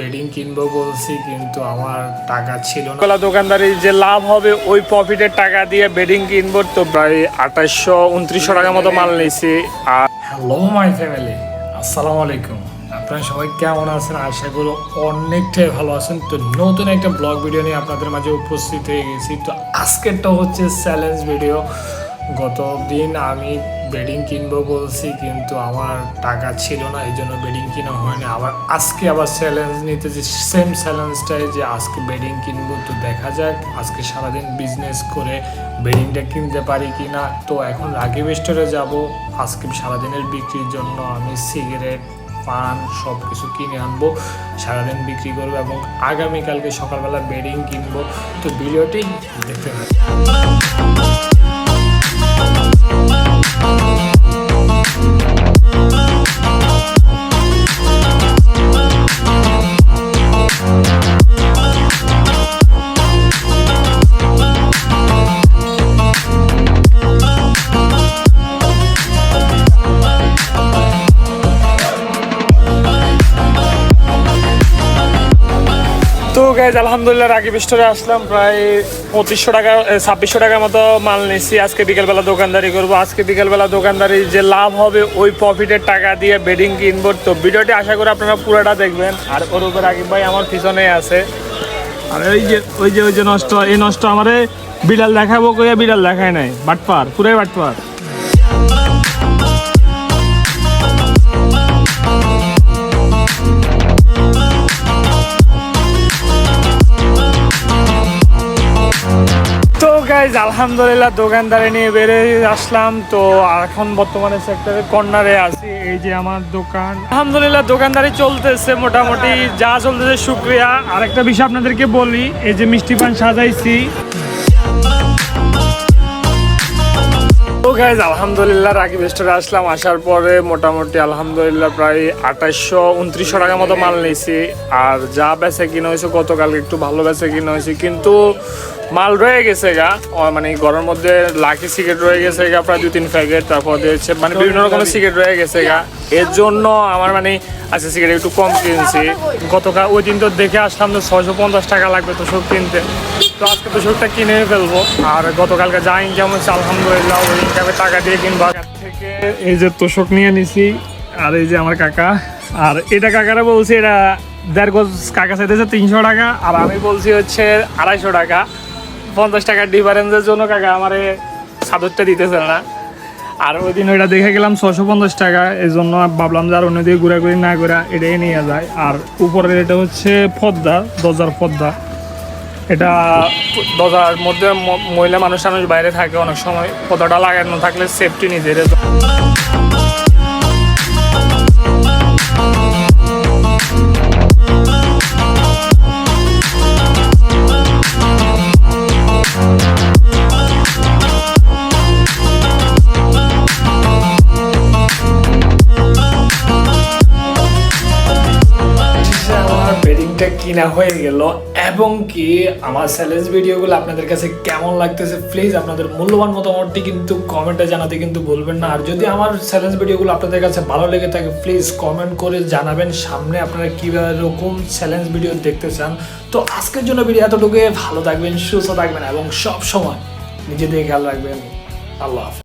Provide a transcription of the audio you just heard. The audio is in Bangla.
বেডিং কিনবো বলছি কিন্তু আমার টাকা ছিল না। কলা দোকানদারি যে লাভ হবে ওই প্রফিটের টাকা দিয়ে বেডিং কিনবো তো প্রায় আঠাশশো উনত্রিশশো টাকা মতো মাল নিয়েছি। আর হ্যালো মাই ফ্যামিলি আসসালামু আলাইকুম। আপনারা সবাই কেমন আছেন? আশা করি অনেকটাই ভালো আছেন। তো নতুন একটা ব্লগ ভিডিও নিয়ে আপনাদের মাঝে উপস্থিত হয়ে গেছি। তো আজকেরটা হচ্ছে চ্যালেঞ্জ ভিডিও গত দিন আমি বেডিং কিনবো বলছি, কিন্তু আমার টাকা ছিল না, এই জন্য বেডিং কিনা হয়নি। আবার আজকে আবার চ্যালেঞ্জ নিতে যে সেম চ্যালেঞ্জটাই যে আজকে বেডিং কিনবো, তো দেখা যাক, আজকে সারাদিন বিজনেস করে বেডিংটা কিনতে পারি কি না তো এখন রাগিব স্টোরে যাব, আজকে সারাদিনের বিক্রির জন্য আমি সিগারেট পান সব কিছু কিনে আনব, সারাদিন বিক্রি করব এবং আগামীকালকে সকালবেলা বেডিং কিনবো। তো ভিডিওটি দেখতে থাকুন। গাইজ আলহামদুলিল্লাহ রাকিব স্টোরে আসলাম। প্রায় পঁচিশশো টাকা ছাব্বিশশো টাকার মতো মাল নিচ্ছি আজকে বিকেলবেলা দোকানদারি করব। আজকে বিকেলবেলা দোকানদারি যে লাভ হবে, ওই প্রফিটের টাকা দিয়ে বেডিং কিনবো। তো ভিডিওটি আশা করি আপনারা পুরোটা দেখবেন। আর ওর উপর রাকিব ভাই আমার পিছনে আছে। আর ওই যে ওই যে ওই যে নষ্ট, এই নষ্ট আমারে বিড়াল দেখাবো কইয়া বিড়াল দেখায় নাই। বাটপার, পুরাই বাটপার। গাইজ, আলহামদুলিল্লাহ দোকানদারে নিয়ে বেরিয়ে আসলাম। তো এখন বর্তমানে সেক্টরের কর্নারে আছি, এই যে আমার দোকান। আলহামদুলিল্লাহ দোকানদারি চলতেছে মোটামুটি, যা চলতেছে শুক্রিয়া। আরেকটা বিষয় আপনাদেরকে বলি, এই যে মিষ্টি পান সাজাইছি গাইজ আলহামদুলিল্লাহ, রাকিব স্টোরে আসলাম। আসার পরে মোটামুটি আলহামদুলিল্লাহ প্রায় আঠাশশো উনত্রিশশো টাকার মতো মাল নিয়েছি। আর যা বেচে কিনা হয়েছে গতকাল একটু ভালো বেচে কিনা হয়েছে। কিন্তু মাল রয়ে গেছে গা। মানে ঘরের মধ্যে লাকি সিগারেট রয়ে গেছে গা, প্রায় দু তিন প্যাকেট। তারপর হচ্ছে মানে বিভিন্ন রকমের সিগারেট রয়ে গেছে গা। এর জন্য আমার মানে আজকে সিগারেট একটু কম কিনছি। গতকাল ওই দিন তো দেখে আসলাম তো ছয়শো পঞ্চাশ টাকা লাগবে তো সব কিনতে। তো আজকে তো সবটা কিনে ফেলব। আর গতকালকে যা ইনকাম হচ্ছে আলহামদুলিল্লাহ, ওই ইনকামে টাকা দিয়ে কিনবো। থেকে এই যে তোষক নিয়ে নিছি, আর এই যে আমার কাকা। আর এটা কাকারা বলছি, এটা দেড় গজ কাকা চাইতেছে তিনশো টাকা, আর আমি বলছি হচ্ছে আড়াইশো টাকা। পঞ্চাশ টাকার ডিফারেন্সের জন্য কাকা আমারে চাদরটা দিতেছে না। আর ওই দিন ওইটা দেখে গেলাম ছশো পঞ্চাশ টাকা এই জন্য ভাবলাম যে আর অন্য দিকে ঘোরাঘুরি না ঘোরা এটাই নিয়ে যায় আর উপরের এটা হচ্ছে পদ্মা, দরজার পদ্মা। এটা দরজার মধ্যে মহিলা মানুষ মানুষ বাইরে থাকে অনেক সময়, পদ্মাটা লাগানো থাকলে সেফটি নিজের। বেডিংটা কিনা হয়ে গেল, এবং কি আমার চ্যালেঞ্জ ভিডিওগুলো আপনাদের কাছে কেমন লাগতেছে প্লিজ আপনাদের মূল্যবান মতামতটি কিন্তু কমেন্টে জানাতে কিন্তু ভুলবেন না। আর যদি আমার স্যালেন্স ভিডিওগুলো আপনাদের কাছে ভালো লেগে থাকে প্লিজ কমেন্ট করে জানাবেন সামনে আপনারা কীভাবে এরকম চ্যালেঞ্জ ভিডিও দেখতে চান। তো আজকের জন্য ভিডিও এতটুকু ভালো থাকবেন, সুস্থ থাকবেন, এবং সব সময় নিজেদের খেয়াল রাখবেন। আল্লাহ